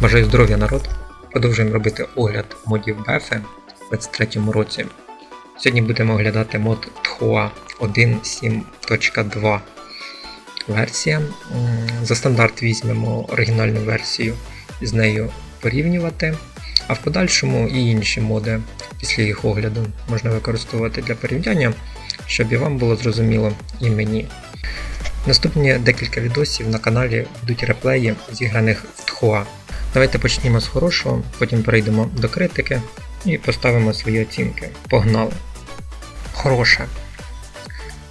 Бажаю здоров'я народ! Продовжуємо робити огляд модів BF у 23 році. Сьогодні будемо оглядати мод THOA 1.7.2 версія. За стандарт візьмемо оригінальну версію з нею порівнювати, а в подальшому і інші моди після їх огляду можна використовувати для порівняння, щоб і вам було зрозуміло і мені. Наступні декілька відосів на каналі будуть реплеї зіграних в THOA. Давайте почнімо з хорошого, потім перейдемо до критики і поставимо свої оцінки. Погнали! Хороше.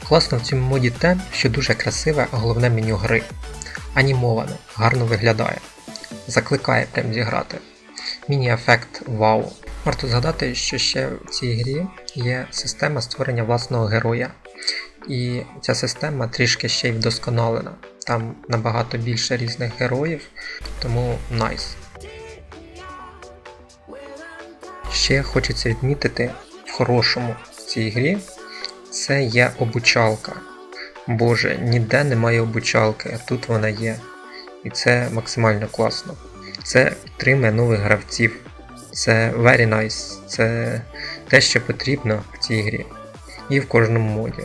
Класно в цьому моді те, що дуже красиве головне меню гри. Анімоване, гарно виглядає. Закликає прям зіграти. Міні-ефект вау. Варто згадати, що ще в цій грі є система створення власного героя. І ця система трішки ще й вдосконалена. Там набагато більше різних героїв, тому найс. Ще хочеться відмітити в хорошому в цій грі це є обучалка. Боже, ніде немає обучалки, а тут вона є. І це максимально класно. Це підтримує нових гравців. Це very nice. Це те, що потрібно в цій грі. І в кожному моді.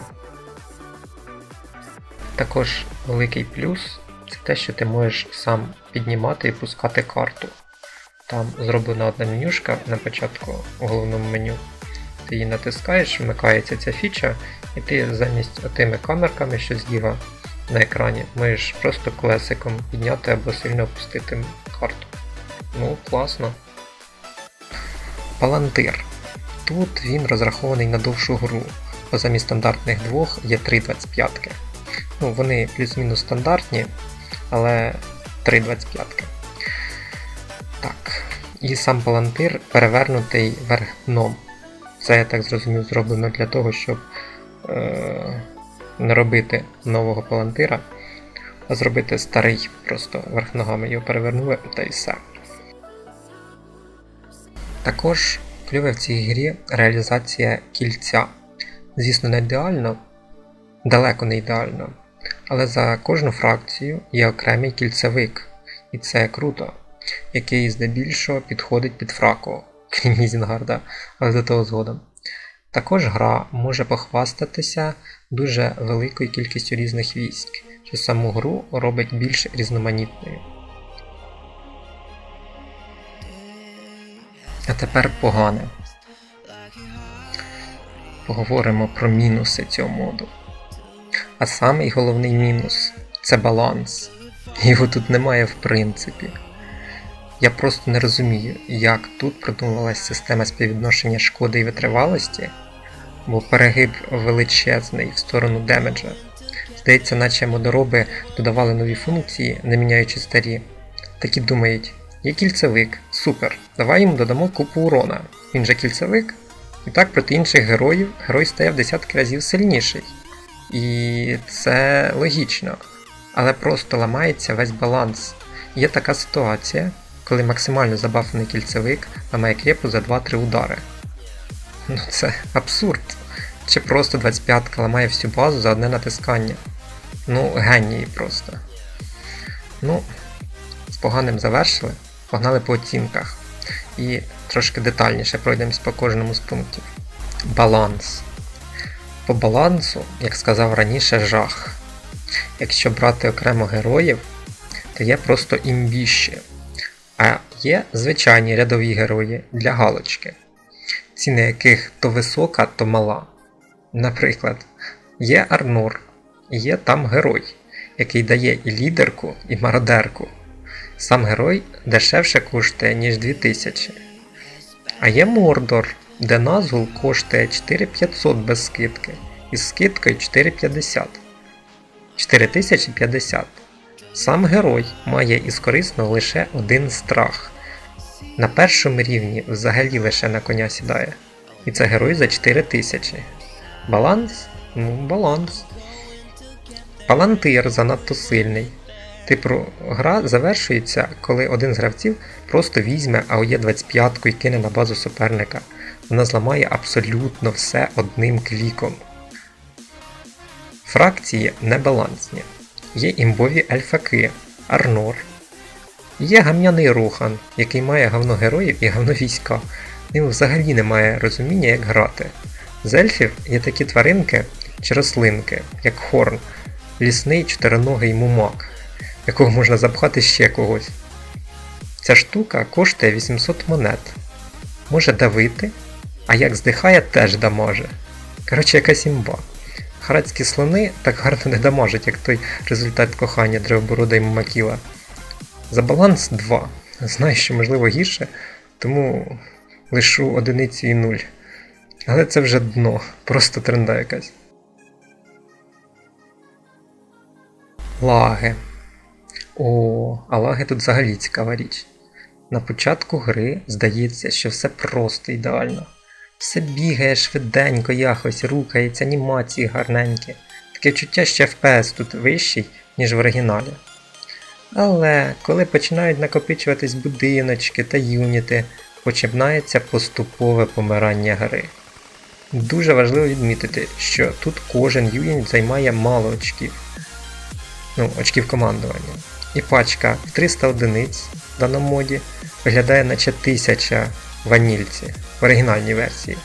Також великий плюс це те, що ти можеш сам піднімати і пускати карту. Там зроблена одна менюшка на початку у головному меню. Ти її натискаєш, вмикається ця фіча, і ти замість отими камерками, що зліва на екрані, можеш просто колесиком підняти або сильно опустити карту. Ну, класно. Палантир. Тут він розрахований на довшу гру, бо замість стандартних двох є 3,25. Ну, вони плюс-мінус стандартні, але 3,25. Так. І сам палантир перевернутий вверх дном. Це, я так зрозумів, зроблено для того, щоб е- не робити нового палантира, а зробити старий, просто верх ногами його перевернули та і все. Також клює в цій грі реалізація кільця. Звісно, не ідеально, далеко не ідеально, але за кожну фракцію є окремий кільцевик, і це круто, який здебільшого підходить під фраку, крім Ізінгарда, але до того згодом. Також гра може похвастатися дуже великою кількістю різних військ, що саму гру робить більш різноманітною. А тепер погане. Поговоримо про мінуси цього моду. А самий головний мінус це баланс. Його тут немає в принципі. Я просто не розумію, як тут продумувалась система співвідношення шкоди і витривалості, бо перегиб величезний в сторону демеджа. Здається, наче модороби додавали нові функції, не міняючи старі. Такі думають, є кільцевик, супер, давай йому додамо купу урона. Він же кільцевик. І так проти інших героїв герой стає в десятки разів сильніший. І це логічно. Але просто ламається весь баланс. Є така ситуація, коли максимально забафаний кільцевик ламає крепу за 2-3 удари. Ну це абсурд. Чи просто 25-ка ламає всю базу за одне натискання. Ну, генії просто. Ну, з поганим завершили, погнали по оцінках. І трошки детальніше пройдемось по кожному з пунктів. Баланс. По балансу, як сказав раніше, жах. Якщо брати окремо героїв, то є просто імбіщі. А є звичайні рядові герої для галочки, ціна яких то висока, то мала. Наприклад, є Арнур, є там герой, який дає і лідерку, і мародерку. Сам герой дешевше коштує, ніж 2000. А є Мордор, де назвул коштує 4500 без скидки, із скидкою 450. 4050. Сам герой має із корисного лише один страх. На першому рівні взагалі лише на коня сідає. І це герой за 4000. Баланс? Ну, баланс. Палантир занадто сильний. Типу, гра завершується, коли один з гравців просто візьме АОЄ 25 і кине на базу суперника. Вона зламає абсолютно все одним кліком. Фракції небалансні. Є імбові ельфаки, Арнор, Є гамняний Рохан, який має гавно героїв і гавно війська. Ним взагалі немає розуміння, як грати. З ельфів є такі тваринки чи рослинки, як хорн, лісний чотириногий мумак, якого можна запхати ще когось. Ця штука коштує 800 монет. Може давити, а як здихає, теж дамаже. Коротше, якась імба. Харадські слони так гарно не дамажать, як той результат кохання Древоборода і Мумакіла. За баланс 2. Знаю, що можливо гірше, тому лишу одиницю і нуль. Але це вже дно, просто тренда якась. Лаги. О, а лаги тут взагалі цікава річ. На початку гри здається, що все просто ідеально. Все бігає швиденько, якось, рухається, анімації гарненькі. Таке відчуття, що FPS тут вищий, ніж в оригіналі. Але коли починають накопичуватись будиночки та юніти, починається поступове помирання гри. Дуже важливо відмітити, що тут кожен юніт займає мало очків. Ну, очків командування. І пачка в 300 одиниць в даному моді виглядає наче 1000 ванільці в оригінальній версії.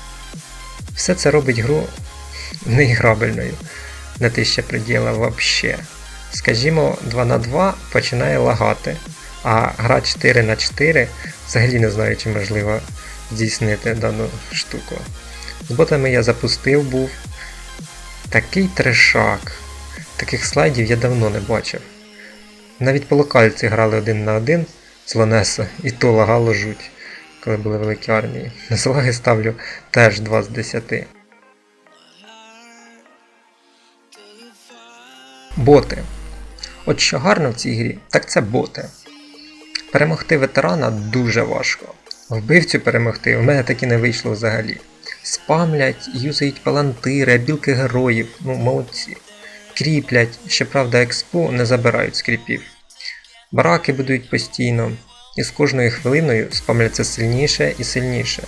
Все це робить гру неіграбельною на 1000 приділа вообще. Скажімо, 2 на 2 починає лагати, а гра 4 на 4 взагалі не знаю, чи можливо здійснити дану штуку. З ботами я запустив був. Такий трешак. Таких слайдів я давно не бачив. Навіть по локальці грали один на один з Лонесо, і то лагало жуть, коли були великі армії. На ставлю теж 2 з 10. Боти. От що гарно в цій грі, так це боти. Перемогти ветерана дуже важко. Вбивцю перемогти в мене таки не вийшло взагалі. Спамлять, юзають палантири, білки героїв, ну молодці. Кріплять, щоправда, експу не забирають скріпів. Бараки будують постійно, і з кожною хвилиною спамляться сильніше і сильніше,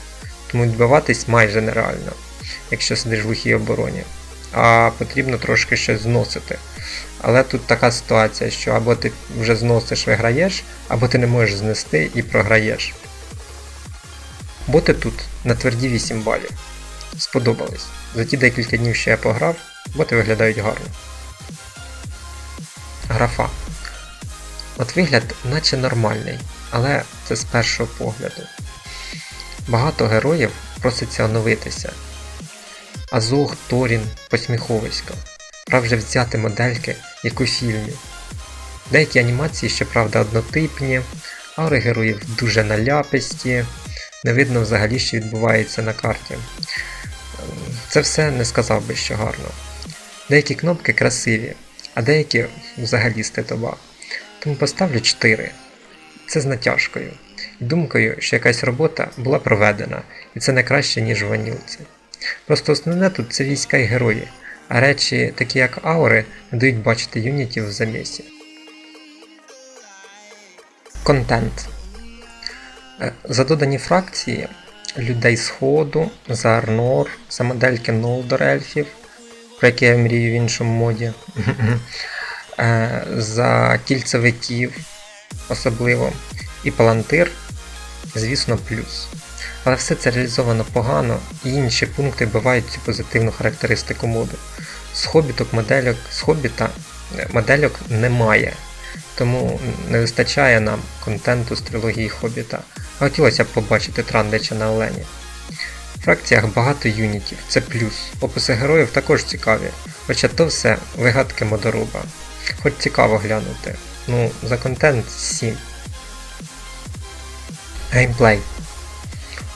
тому відбиватись майже нереально, якщо сидиш в глухій обороні. А потрібно трошки щось зносити. Але тут така ситуація, що або ти вже зносиш виграєш, або ти не можеш знести і програєш. Боти тут на тверді 8 балів. Сподобались. За ті декілька днів, що я пограв, боти виглядають гарно. Графа. От вигляд наче нормальний, але це з першого погляду. Багато героїв проситься оновитися. Азог, Торін, посміховисько. Пора вже взяти модельки, як у фільмі. Деякі анімації, щоправда, однотипні, аури героїв дуже наляписті, не видно взагалі, що відбувається на карті. Це все не сказав би, що гарно. Деякі кнопки красиві, а деякі взагалі стидоба. Тому поставлю 4. Це з натяжкою. І думкою, що якась робота була проведена, і це не краще, ніж в ванілці. Просто основне тут це війська і герої, а речі, такі як аури, не дають бачити юнітів в замісі. Контент. Е, За додані фракції людей Сходу, за Арнор, за модельки Нолдор ельфів, про які я мрію в іншому моді, Е, за кільцевиків особливо, і Палантир, звісно, плюс. Але все це реалізовано погано, і інші пункти вбивають цю позитивну характеристику моду. З хобіток модельок, з хобіта е, модельок немає, тому не вистачає нам контенту з трилогії Хобіта. А хотілося б побачити Трандича на Олені. В фракціях багато юнітів, це плюс. Описи героїв також цікаві, хоча то все вигадки модоруба. Хоч цікаво глянути. Ну, за контент 7. Геймплей.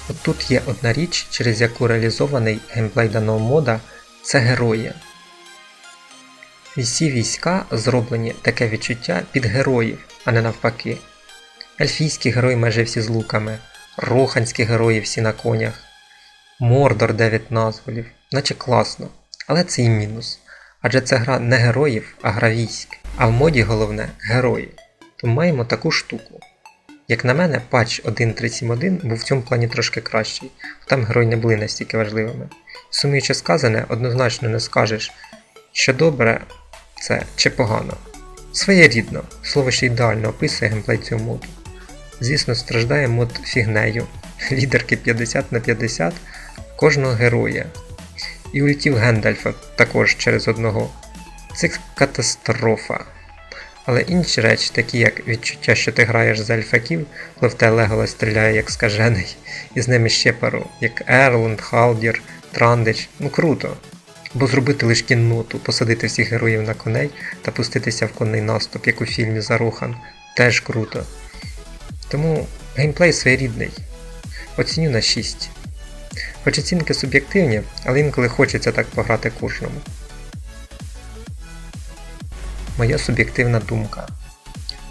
От тут є одна річ, через яку реалізований геймплей даного мода це герої. Всі війська зроблені таке відчуття під героїв, а не навпаки. Ельфійські герої майже всі з луками, роханські герої всі на конях, Мордор 9 назволів, наче класно, але це і мінус. Адже це гра не героїв, а гра військ. А в моді головне герої. Тому маємо таку штуку. Як на мене, патч 1.371 був в цьому плані трошки кращий, там герої не були настільки важливими. Сумуючи сказане, однозначно не скажеш, що добре це чи погано. Своєрідно, слово ще ідеально описує геймплей цього моду. Звісно, страждає мод фігнею. Лідерки 50 на 50 кожного героя. І ультів Гендальфа також через одного. Це катастрофа. Але інші речі, такі як відчуття, що ти граєш за ельфаків, коли в те Легола стріляє як скажений, і з ними ще пару, як Ерланд, Халдір, Трандич, ну круто. Бо зробити лише кінноту, посадити всіх героїв на коней та пуститися в конний наступ, як у фільмі Зарухан, теж круто. Тому геймплей своєрідний. Оціню на 6. Хоч оцінки суб'єктивні, але інколи хочеться так пограти кожному. Моя суб'єктивна думка.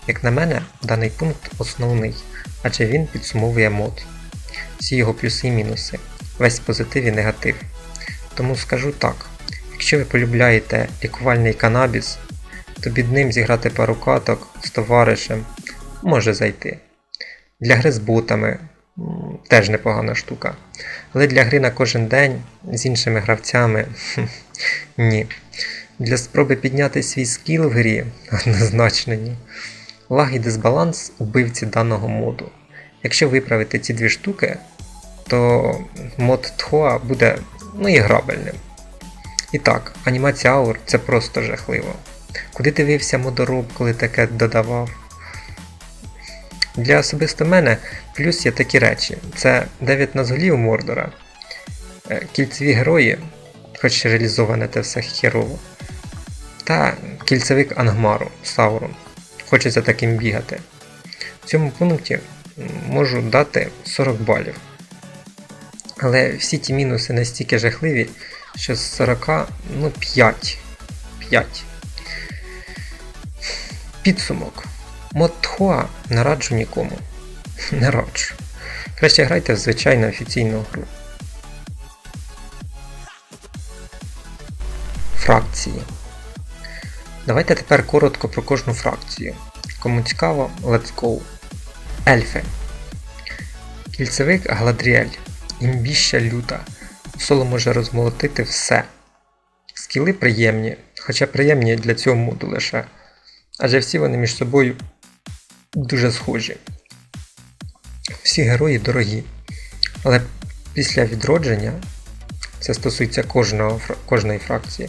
Як на мене, даний пункт основний, адже він підсумовує мод. Всі його плюси і мінуси, весь позитив і негатив. Тому скажу так: якщо ви полюбляєте лікувальний канабіс, то під ним зіграти пару каток з товаришем може зайти. Для гри з ботами теж непогана штука. Але для гри на кожен день з іншими гравцями ні. Для спроби підняти свій скіл в грі однозначно ні. Лаг і дисбаланс убивці даного моду. Якщо виправити ці дві штуки, то мод Тхоа буде ну, і грабельним. І так, анімація аур це просто жахливо. Куди дивився модороб, коли таке додавав? Для особисто мене плюс є такі речі: це 9 назголів Мордора, е, кільцеві герої, хоч реалізоване те все херово, та кільцевик Ангмару Саурон. Хочеться таким бігати. В цьому пункті можу дати 40 балів. Але всі ті мінуси настільки жахливі, що з 40, ну 5. 5. Підсумок. Мод Тхуа не раджу нікому. Не раджу. Краще грайте в звичайну офіційну гру. Фракції. Давайте тепер коротко про кожну фракцію. Кому цікаво, let's go. Ельфи. Кільцевик Гладріель. Імбіща люта. Соло може розмолотити все. Скіли приємні, хоча приємні для цього моду лише. Адже всі вони між собою дуже схожі. Всі герої дорогі. Але після відродження, це стосується кожного, кожної фракції,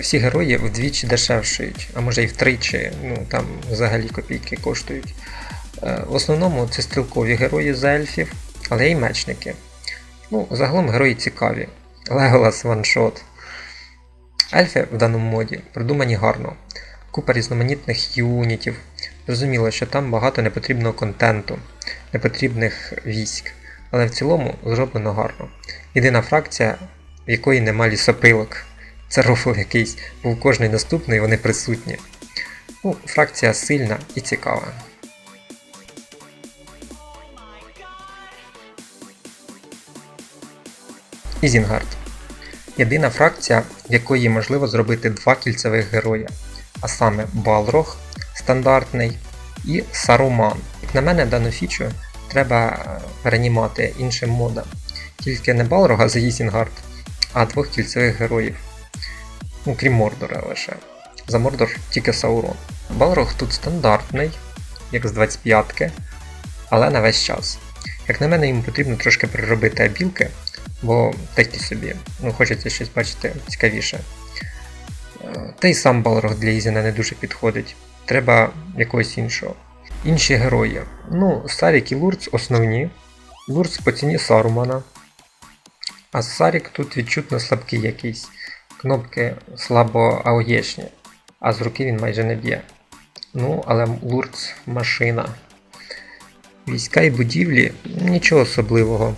всі герої вдвічі дешевшують, а може і втричі, ну там взагалі копійки коштують. Е, В основному це стрілкові герої з ельфів, але й мечники. Ну, загалом герої цікаві. Леголас ваншот. Ельфи в даному моді продумані гарно. Купа різноманітних юнітів. Зрозуміло, що там багато непотрібного контенту, непотрібних військ, але в цілому зроблено гарно. Єдина фракція, в якої нема лісопилок. Це рофл якийсь, бо в кожний наступний вони присутні. Ну, фракція сильна і цікава. Ізінгард. Єдина фракція, в якої можливо зробити два кільцевих героя, а саме Балрог стандартний і. Як на мене, дану фічу треба е, перенімати іншим модом. Тільки не Балрога за Ізінгард, а двох кільцевих героїв. Ну, крім Мордора лише. За Мордор тільки Саурон. Балрог тут стандартний, як з 25-ки, але на весь час. Як на мене, йому потрібно трошки переробити абілки, бо такі собі, ну хочеться щось бачити цікавіше. Е, Та й сам Балрог для Ізіна не дуже підходить. Треба якогось іншого. Інші герої. Ну, Сарік і Лурц основні. Лурц по ціні Сарумана. А Сарік тут відчутно слабкий якийсь. Кнопки слабо ауєчні, а з руки він майже не б'є. Ну, але Лурц машина. Війська і будівлі нічого особливого.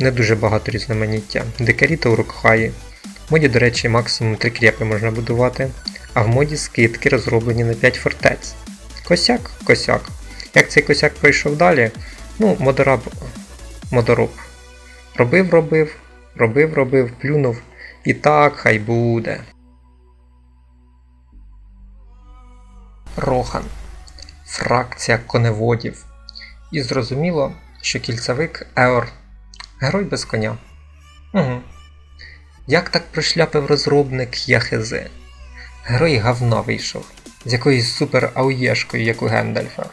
Не дуже багато різноманіття. Дикарі та урокхаї. Моді, до речі, максимум 3 крепи можна будувати, а в моді скидки розроблені на 5 фортець. Косяк, косяк. Як цей косяк пройшов далі? Ну, модораб. Модороб. Робив, робив, робив, робив, плюнув. І так хай буде. Рохан. Фракція коневодів. І зрозуміло, що кільцевик Еор. Герой без коня. Угу. Як так пришляпив розробник Яхезе? Герой говна вийшов, з якоюсь супер ауєшкою, як у Гендальфа.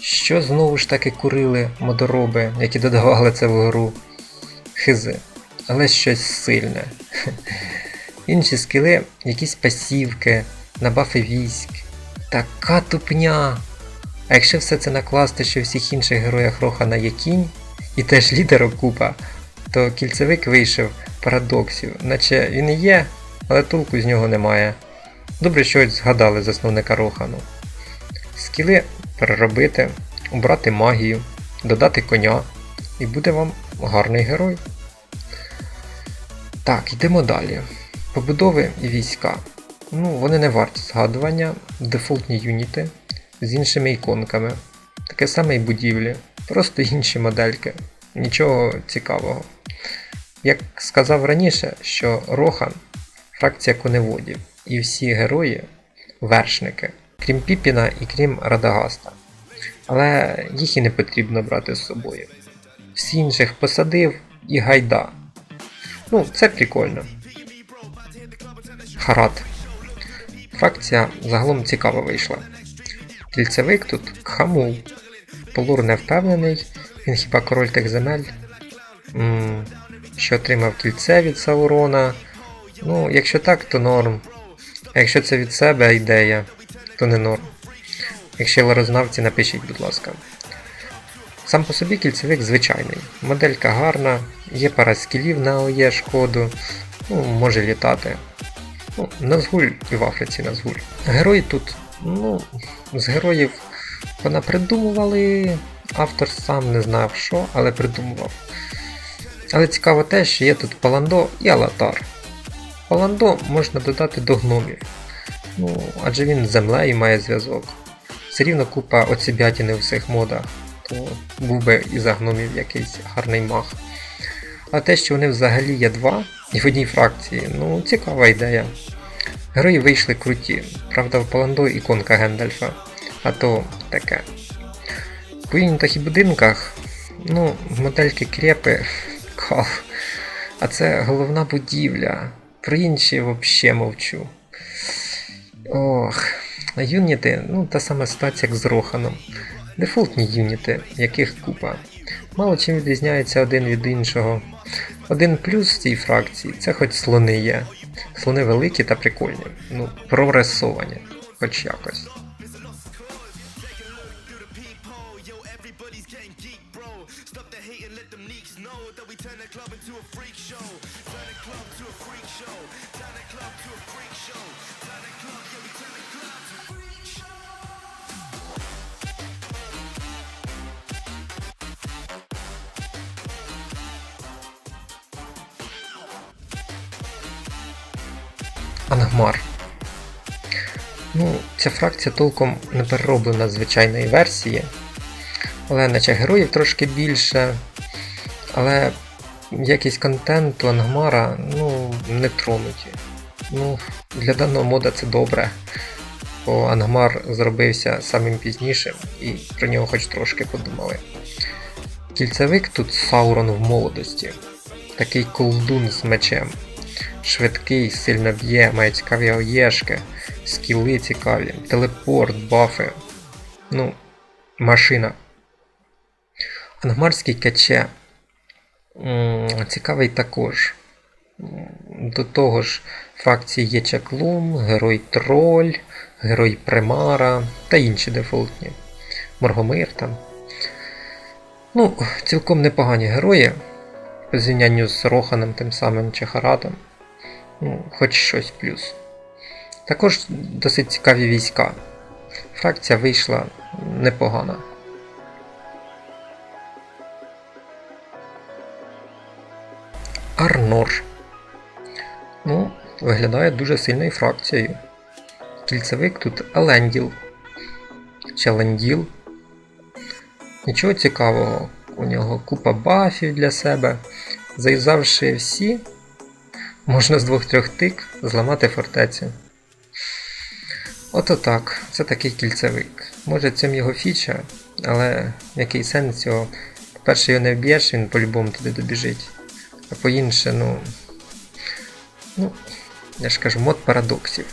Що знову ж таки курили модороби, які додавали це в гру? Хизи. Але щось сильне. Інші скіли, якісь пасівки, набафи військ. Така тупня. А якщо все це накласти, що у всіх інших героях Рохана є кінь, і теж лідерок купа, то кільцевик вийшов парадоксів, наче він і є, але толку з нього немає. Добре, що згадали засновника Рохану. Скіли переробити, убрати магію, додати коня, і буде вам гарний герой. Так, йдемо далі. Побудови і війська. Ну, вони не варті згадування, дефолтні юніти з іншими іконками. Таке саме і будівлі, просто інші модельки. Нічого цікавого. Як сказав раніше, що Рохан фракція коневодів, і всі герої вершники, крім Піпіна і крім Радагаста. Але їх і не потрібно брати з собою. Всі інших посадив і гайда. Ну, це прикольно. Харат. Фракція загалом цікаво вийшла. Кільцевик тут Кхамул. Полур не впевнений, він хіба король тих земель, м що отримав кільце від Саурона. Ну, якщо так, то норм. А якщо це від себе ідея, то не норм. Якщо ларознавці, напишіть, будь ласка. Сам по собі кільцевик звичайний. Моделька гарна, є пара скілів на ОЄ шкоду, ну, може літати. Ну, Назгуль і в Африці Назгуль. Герої тут, ну, з героїв вона придумували. Автор сам не знав що, але придумував. Але цікаво те, що є тут Паландо і Алатар. Паландо можна додати до гномів. Ну, адже він з землею має зв'язок. Все рівно купа оцібятіни у всіх модах, то був би і за гномів якийсь гарний мах. А те, що вони взагалі є два і в одній фракції, ну цікава ідея. Герої вийшли круті, правда в Паландо іконка Гендальфа, а то таке. По юнітах і будинках, ну, модельки крепи, кал. А це головна будівля. Про інші взагалі мовчу. Ох, юніти, ну та сама ситуація, як з Роханом. Дефолтні юніти, яких купа. Мало чим відрізняється один від іншого. Один плюс в цій фракції це хоч слони є. Слони великі та прикольні. Ну, прорисовані. Хоч якось. Ця фракція толком не перероблена з звичайної версії. Але наче героїв трошки більше. Але якість контенту Ангмара ну, не тронуті. Ну, Для даного мода це добре. Бо Ангмар зробився самим пізнішим і про нього хоч трошки подумали. Кільцевик тут Саурон в молодості. Такий колдун з мечем. Швидкий, сильно б'є, має цікаві оєшки, скіли цікаві, телепорт, бафи. Ну, машина. Ангмарський каче. Цікавий також. До того ж, фракції є Чаклум, Герой Троль, Герой Примара та інші дефолтні. Моргомир там. Ну, цілком непогані герої. По зрівнянню з Роханом тим самим чи Харатом. Ну, хоч щось плюс. Також досить цікаві війська. Фракція вийшла непогана. Арнор. Ну, виглядає дуже сильною фракцією. Кільцевик тут Еленділ. Чи Ленділ. Нічого цікавого. У нього купа бафів для себе. Зав'язавши всі, можна з двох-трьох тик зламати фортецю. Ото так, це такий кільцевик. Може цим його фіча, але який сенс цього? По-перше, його не вб'єш, він по-любому туди добіжить. А по-інше, ну. Ну, я ж кажу, мод парадоксів.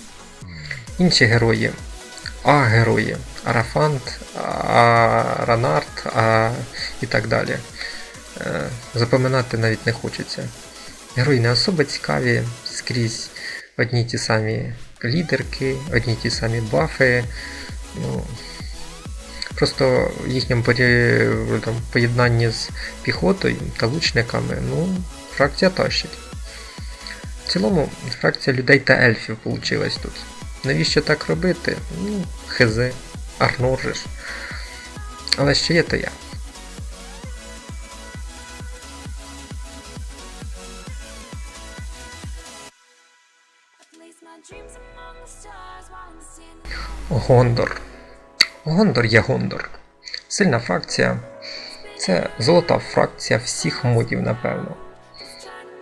Інші герої. А-герої. Арафант, а, Ранарт а, і так далі. Е, запоминати навіть не хочеться. Герої не особо цікаві, скрізь одні й ті самі лідерки, одні ті самі бафи. Ну, просто в їхньому там, поєднанні з піхотою та лучниками, ну, фракція тащить. В цілому, фракція людей та ельфів получилась тут. Навіщо так робити? Ну, хизи, Арнор. Але ще є то я. Гондор. Гондор є Гондор. Сильна фракція. Це золота фракція всіх модів, напевно.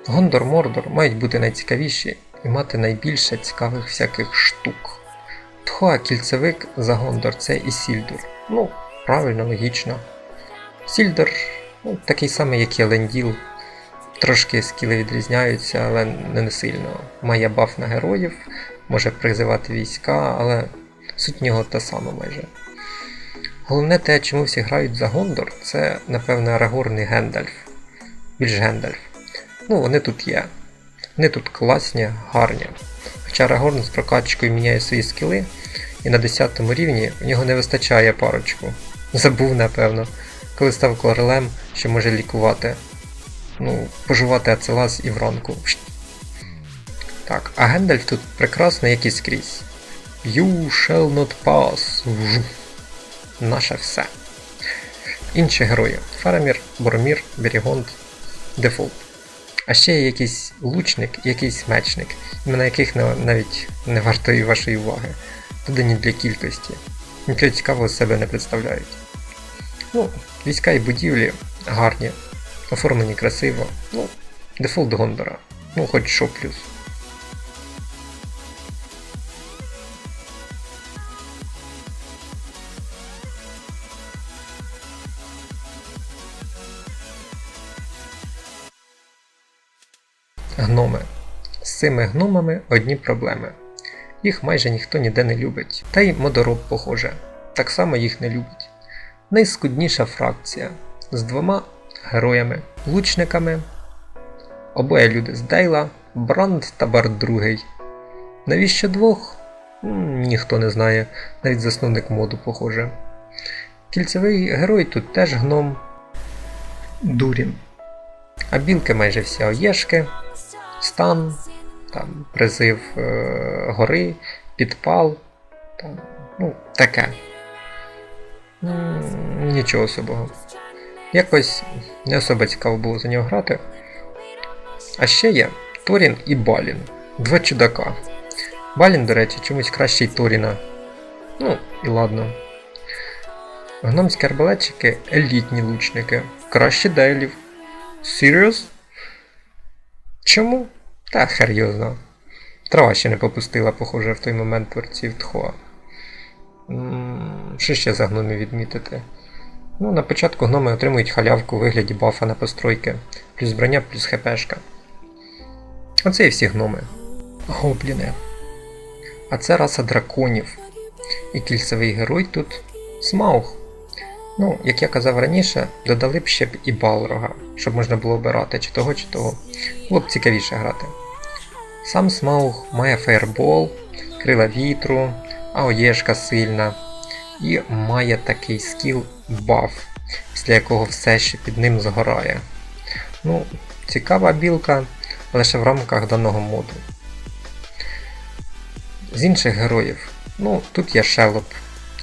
Гондор Мордор мають бути найцікавіші і мати найбільше цікавих всяких штук. Тхоа кільцевик за Гондор це і Сільдур. Ну, правильно, логічно. Сільдор ну, такий самий, як і Еленділ. Трошки скіли відрізняються, але не сильно. Має баф на героїв, може призивати війська, але суть нього та сама майже. Головне те, чому всі грають за Гондор, це, напевне, Арагорн і Гендальф. Більш Гендальф. Ну, вони тут є. Вони тут класні, гарні. Хоча Арагорн з прокачкою міняє свої скіли, і на 10 рівні в нього не вистачає парочку. Забув, напевно, коли став королем, що може лікувати. Ну, поживати ацелас і вранку. Так, а Гендальф тут прекрасний, як і скрізь. You shall not pass. Наше все. Інші герої. Фарамір, Боромір, Берігонд, Дефолт. А ще є якийсь лучник, якийсь мечник, імена яких на- навіть не вартої вашої уваги. Додані для кількості. Нічого цікавого себе не представляють. Ну, війська і будівлі гарні, оформлені красиво. Ну, дефолт Гондора. Ну, хоч що плюс. Цими гномами одні проблеми. Їх майже ніхто ніде не любить. Та й модороб, похоже, так само їх не любить. Найскудніша фракція з двома героями, лучниками. Обоє люди з Дейла, Бранд та Бард другий. Навіщо двох? Ніхто не знає, навіть засновник моду, похоже. Кільцевий герой тут теж гном. Дурін. А білки майже всі оєшки, стан, там, призив е, гори, підпал, там, ну, таке. М, Нічого особого. Якось не особо цікаво було за нього грати. А ще є Торін і Балін. Два чудака. Балін, до речі, чомусь кращий Торіна. Ну, і ладно. Гномські арбалетчики елітні лучники. Краще дейлів. Серйоз? Чому? Та серйозно. Трава ще не попустила, похоже, в той момент творців Тхоа. М, Що ще за гномів відмітити? Ну, на початку гноми отримують халявку у вигляді бафа на постройки, плюс броня, плюс хпшка. Оце і всі гноми. Гобліни. А це раса драконів. І кільцевий герой тут Смауг. Ну, як я казав раніше, додали б ще б і Балрога, щоб можна було обирати чи того, чи того. Було б цікавіше грати. Сам Смауг має фейербол, крила вітру, аоєшка сильна, і має такий скіл баф, після якого все ще під ним згорає. Ну, цікава білка, лише в рамках даного моду. З інших героїв, ну, тут є Шелоп.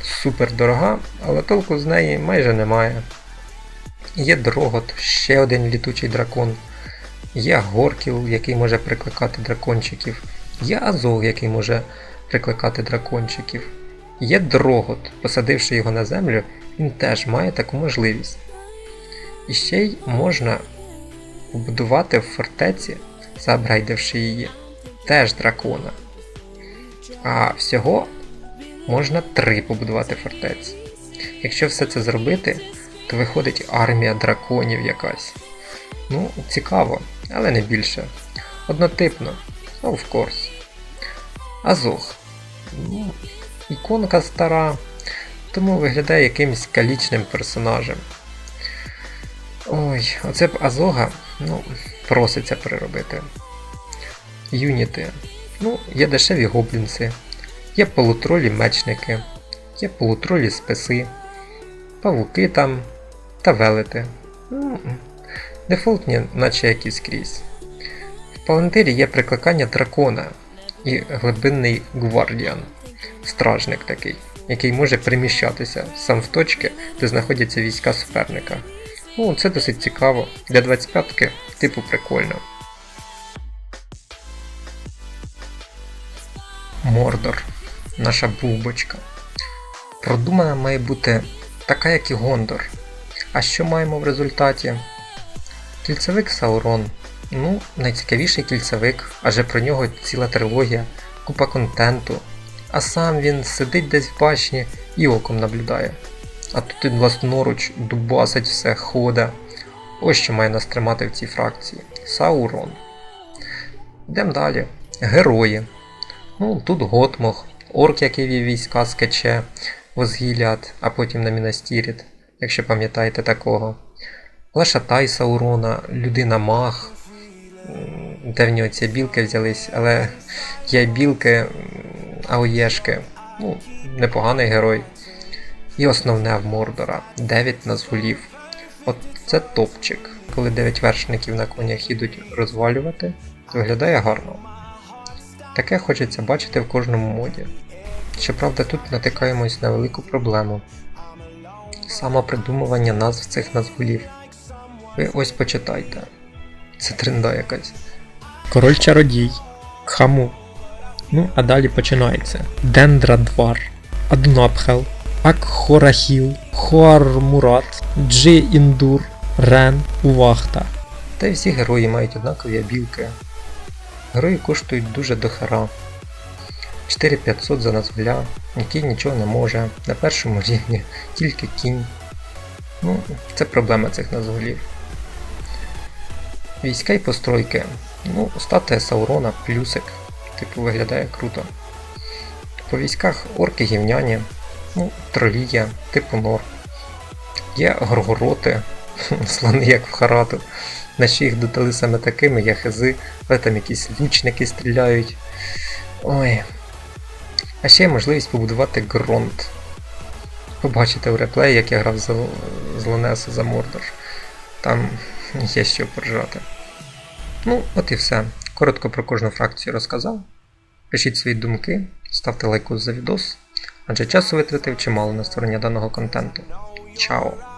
Супер дорога, але толку з неї майже немає. Є Дрогот, ще один літучий дракон. Є Горкіл, який може прикликати дракончиків. Є Азов, який може прикликати дракончиків. Є Дрогот, посадивши його на землю, він теж має таку можливість. І ще й можна побудувати в фортеці, заапгрейдивши її, теж дракона. А всього можна три побудувати фортеці. Якщо все це зробити, то виходить армія драконів якась. Ну, цікаво, але не більше. Однотипно, of course. Азох. Ну, іконка стара, тому виглядає якимось калічним персонажем. Ой, оце б Азога, ну, проситься переробити. Юніти. Ну, є дешеві гоблінси, є полутролі мечники, є полутролі списи, павуки там та велети. Дефолтні, наче як і скрізь. В Палантирі є прикликання дракона і глибинний гвардіан, стражник такий, який може приміщатися сам в точки, де знаходяться війська суперника. Ну, це досить цікаво. Для 25-ки, типу, прикольно. Мордор. Наша бубочка. Продумана має бути така, як і Гондор. А що маємо в результаті? Кільцевик Саурон. Ну, найцікавіший кільцевик, адже про нього ціла трилогія, купа контенту. А сам він сидить десь в башні і оком наблюдає. А тут він власноруч дубасить все, хода. Ось що має нас тримати в цій фракції. Саурон. Йдемо далі. Герої. Ну, тут Готмох, орк, який вів війська з Кече, Возгілят, а потім на Мінастіріт, якщо пам'ятаєте такого. Лешатай Саурона, людина Маг, м, де в нього ці білки взялись, але є білки, м, АОЄшки. Ну, непоганий герой. І основне в Мордора 9 назгулів. От це топчик. Коли 9 вершників на конях ідуть розвалювати, виглядає гарно. Таке хочеться бачити в кожному моді. Щоправда, тут натикаємось на велику проблему. Самопридумування назв цих назволів. Ви ось почитайте. Це тренда якась. Король чародій. Хаму. Ну, а далі починається. Дендрадвар, Адунапхел, Акхорахіл, Хуармурат, Джи Індур, Рен, Увахта. Та й всі герої мають однакові обілки. Герої коштують дуже дохера. 4500 за назволя, який нічого не може, на першому рівні тільки кінь. Ну, це проблема цих назволів. Війська і постройки. Ну, статуя Саурона, плюсик. Типу виглядає круто. По військах орки гівняні, ну, тролія, типу нор. Є горгороти, слони як в харату. На що їх додали саме такими, є хизи, але там якісь лучники стріляють. Ой. А ще є можливість побудувати ґрунт. Побачите в реплеї, як я грав за, з Лонесу за Мордор. Там є що поржати. Ну, от і все. Коротко про кожну фракцію розказав. Пишіть свої думки, ставте лайку за відос, адже часу витратив чимало на створення даного контенту. Чао!